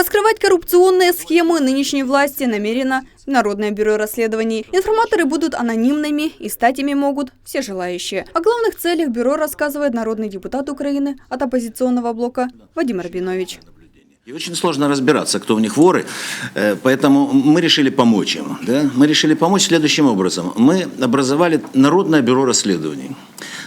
Раскрывать коррупционные схемы нынешней власти намерено Народное бюро расследований. Информаторы будут анонимными и стать ими могут все желающие. О главных целях бюро рассказывает народный депутат Украины от оппозиционного блока Вадим Рабинович. И очень сложно разбираться, кто в них воры, э, поэтому мы решили помочь им. Да? Мы решили помочь следующим образом. Мы образовали Народное бюро расследований.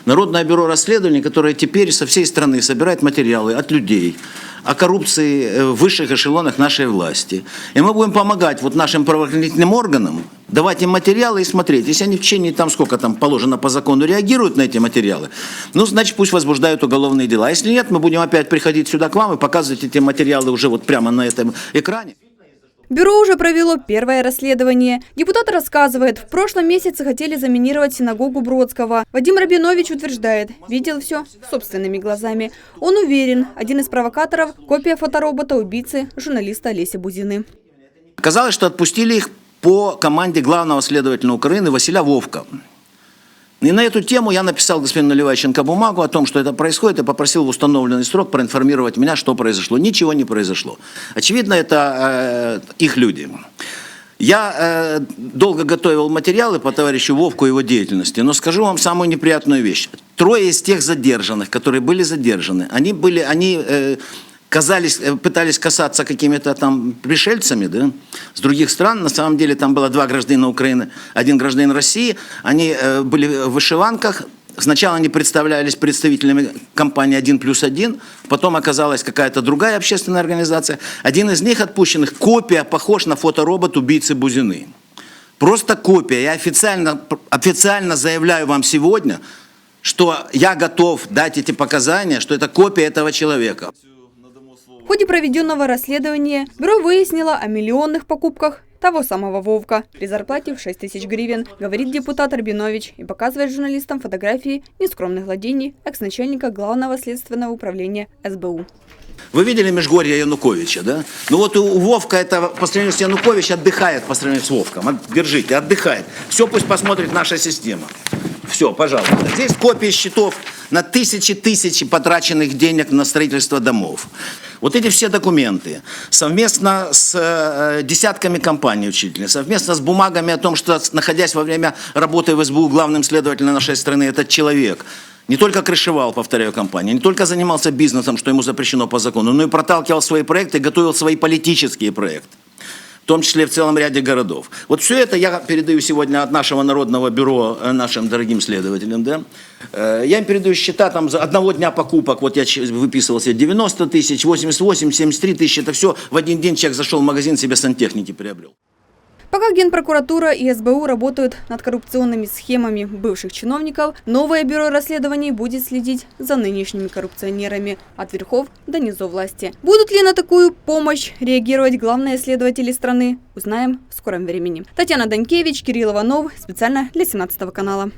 Народное бюро расследований, которое теперь со всей страны собирает материалы от людей, о коррупции э, в высших эшелонах нашей власти. И мы будем помогать вот нашим правоохранительным органам, давать им материалы и смотреть. Если они в течение там сколько там положено по закону реагируют на эти материалы, ну, значит, пусть возбуждают уголовные дела. Если нет, мы будем опять приходить сюда к вам и показывать эти материалы уже вот прямо на этом экране. Бюро уже провело первое расследование. Депутат рассказывает, в прошлом месяце хотели заминировать синагогу Бродского. Вадим Рабинович утверждает, видел все собственными глазами. Он уверен, один из провокаторов – копия фоторобота убийцы журналиста Олеся Бузины. Оказалось, что отпустили их по команде главного следователя Украины Василя Вовка. И на эту тему я написал господину Наливайченко бумагу о том, что это происходит, и попросил в установленный срок проинформировать меня, что произошло. Ничего не произошло. Очевидно, это э, их люди. Я э, долго готовил материалы по товарищу Вовку и его деятельности, но скажу вам самую неприятную вещь. Трое из тех задержанных, которые были задержаны, они были, они э, казались, э, пытались касаться какими-то там пришельцами, да, с других стран. На самом деле там было два гражданина Украины, один гражданин России. Они э, были в вышиванках. Сначала они представлялись представителями компании «Один плюс один», потом оказалась какая-то другая общественная организация. Один из них отпущенных, копия, похож на фоторобот убийцы Бузины. Просто копия. Я официально, официально заявляю вам сегодня, что я готов дать эти показания, что это копия этого человека. В ходе проведенного расследования бюро выяснило о миллионных покупках того самого Вовка при зарплате в 6 тысяч гривен, говорит депутат Рабинович и показывает журналистам фотографии нескромных владений экс-начальника Главного следственного управления СБУ. Вы видели Межгорье Януковича, да? Ну вот у Вовка это по сравнению с Януковичем отдыхает по сравнению с Вовком. Держите, отдыхает. Все пусть посмотрит наша система. Все, пожалуйста. Здесь копии счетов на тысячи-тысячи потраченных денег на строительство домов. Вот эти все документы, совместно с э, десятками компаний учителей, совместно с бумагами о том, что, находясь во время работы в СБУ главным следователем нашей страны, этот человек не только крышевал, повторяю, компании, не только занимался бизнесом, что ему запрещено по закону, но и проталкивал свои проекты, готовил свои политические проекты в том числе в целом ряде городов. Вот все это я передаю сегодня от нашего народного бюро э, нашим дорогим следователям. Да? Э, я им передаю счета там за одного дня покупок, вот я выписывал себе 90 тысяч, 88, 73 тысячи, это все в один день человек зашел в магазин, себе сантехники приобрел. Пока Генпрокуратура и СБУ работают над коррупционными схемами бывших чиновников, новое бюро расследований будет следить за нынешними коррупционерами от верхов до низов власти. Будут ли на такую помощь реагировать главные следователи страны, узнаем в скором времени. Татьяна Данькевич, Кирилл Иванов, специально для 17 канала.